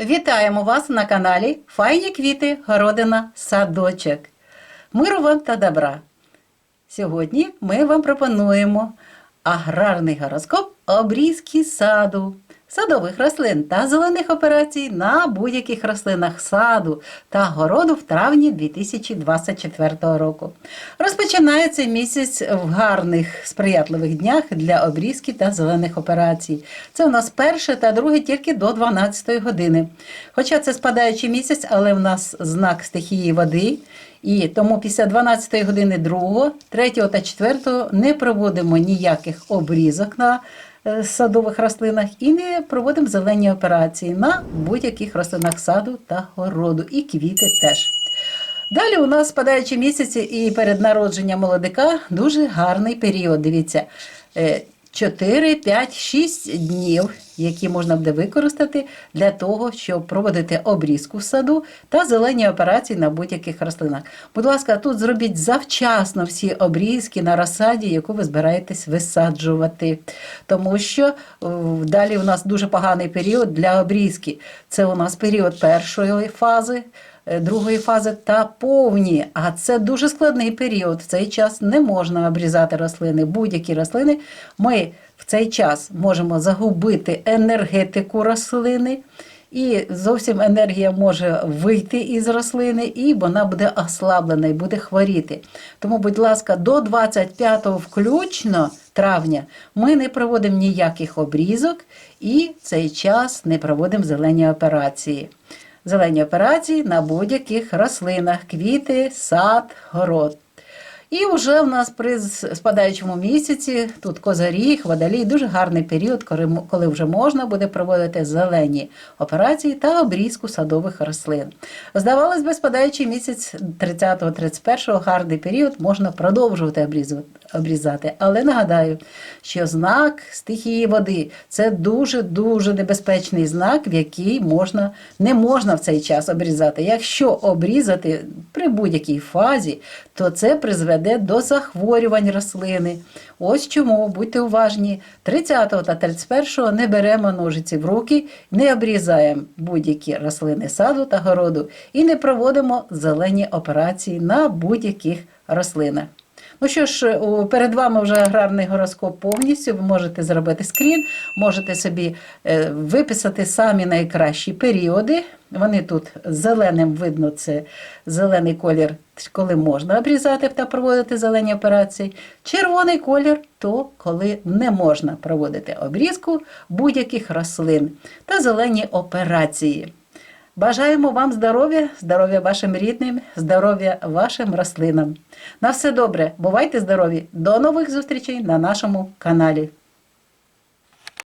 Вітаємо вас на каналі Файні квіти, городина, садочок. Миру вам та добра. Сьогодні ми вам пропонуємо аграрний гороскоп обрізки саду, садових рослин та зелених операцій на будь-яких рослинах саду та городу в травні 2024 року. Розпочинається місяць в гарних сприятливих днях для обрізки та зелених операцій. Це у нас перше та друге тільки до 12 години. Хоча це спадаючий місяць, але в нас знак стихії води. І тому після 12 години 2, 3 та 4 не проводимо ніяких обрізок на садових рослинах і не проводимо зелені операції на будь-яких рослинах саду та городу, і квіти теж. Далі у нас спадаючі місяці і перед народженням молодика дуже гарний період. Дивіться, е, 4, 5, 6 днів, які можна буде використати для того, щоб проводити обрізку в саду та зелені операції на будь-яких рослинах. Будь ласка, тут зробіть завчасно всі обрізки на розсаді, яку ви збираєтесь висаджувати. Тому що е, далі у нас дуже поганий період для обрізки. Це у нас період першої фази. е, Другої фази та повні, а це дуже складний період. В цей час не можна обрізати рослини. Будь-які рослини ми в цей час можемо загубити енергетику рослини, і зовсім енергія може вийти із рослини, і вона буде ослаблена і буде хворіти. Тому, будь ласка, до 25 включно травня ми не проводимо ніяких обрізок і цей час не проводимо зелені операції. Зелені операції на будь-яких рослинах, квіти, сад, город. І вже в нас при спадаючому місяці тут козаріг, водолій, дуже гарний період, коли вже можна буде проводити зелені операції та обрізку садових рослин. Здавалось би, спадаючий місяць 30-31 гарний період можна продовжувати обрізувати, обрізати. Але нагадаю, що знак стихії води це дуже дуже небезпечний знак, в який можна не можна в цей час обрізати. Якщо обрізати при будь-якій фазі, то це призведе до захворювань рослини. Ось чому будьте уважні. 30 та 31 не беремо ножиці в руки, не обрізаємо будь-які рослини саду та городу і не проводимо зелені операції на будь-яких рослинах. Ну що ж, перед вами вже аграрний гороскоп повністю. Ви можете зробити скрін, можете собі е, виписати самі найкращі періоди. Вони тут зеленим видно, це зелений колір, коли можна обрізати та проводити зелені операції. Червоний колір то коли не можна проводити обрізку будь-яких рослин та зелені операції. Бажаємо вам здоров'я, здоров'я вашим рідним, здоров'я вашим рослинам. На все добре, бувайте здорові! До нових зустрічей на нашому каналі.